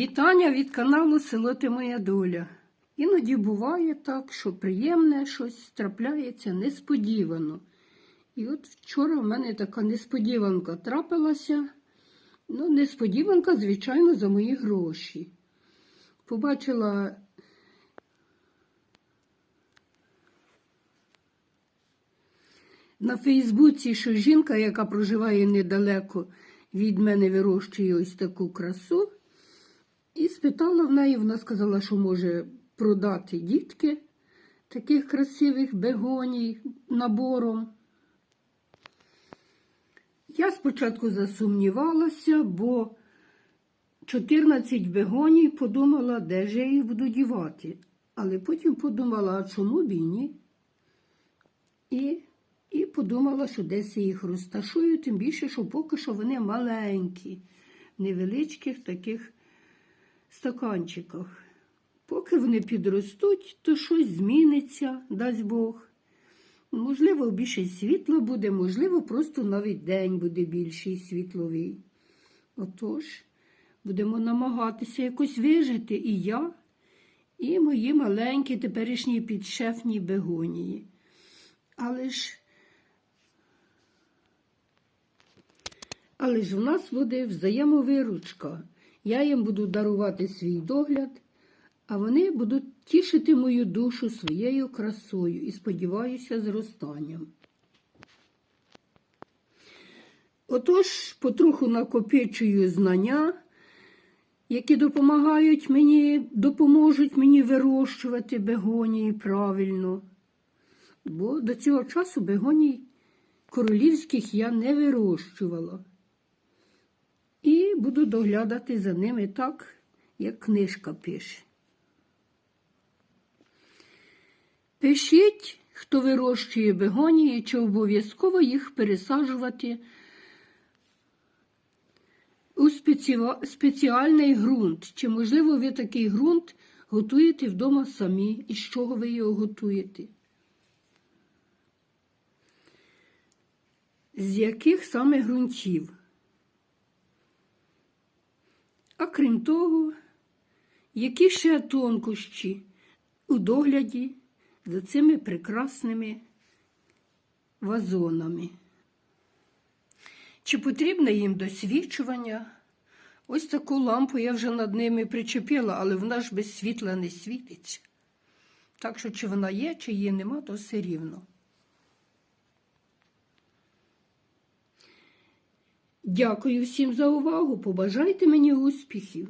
Вітання від каналу Село Ти Моя Доля. Іноді буває так, що приємне щось трапляється несподівано. І от вчора в мене така несподіванка трапилася. Ну, несподіванка, звичайно, за мої гроші. Побачила на Фейсбуці, що жінка, яка проживає недалеко від мене, вирощує ось таку красу. І спитала в неї, вона сказала, що може продати дітки таких красивих бегоній набором. Я спочатку засумнівалася, бо 14 бегоній подумала, де ж я їх буду дівати. Але потім подумала, а чому б і ні? І, і подумала, що десь я їх розташую, тим більше, що поки що вони маленькі, невеличких таких стаканчиках. Поки вони підростуть, то щось зміниться, дасть Бог. Можливо, більше світло буде, можливо, просто навіть день буде більший світловий. Отож, будемо намагатися якось вижити і я, і мої маленькі теперішні підшефні бегонії. Але ж, але ж в нас буде взаємовиручка. Я їм буду дарувати свій догляд, а вони будуть тішити мою душу своєю красою і, сподіваюся, зростанням. Отож, потроху накопичую знання, які допомагають мені, допоможуть мені вирощувати бегонії правильно. Бо до цього часу бегоній королівських я не вирощувала. Буду доглядати за ними так, як книжка пише. Пишіть, хто вирощує бегонії, чи обов'язково їх пересаджувати у спеціальний ґрунт. Чи, можливо, ви такий ґрунт готуєте вдома самі, і з чого ви його готуєте? З яких саме ґрунтів? А крім того, які ще тонкощі у догляді за цими прекрасними вазонами? Чи потрібне їм досвідчування? Ось таку лампу я вже над ними причепила, але вона ж без світла не світиться. Так що, чи вона є, чи її нема, то все рівно. Дякую всім за увагу. Побажайте мені успіхів.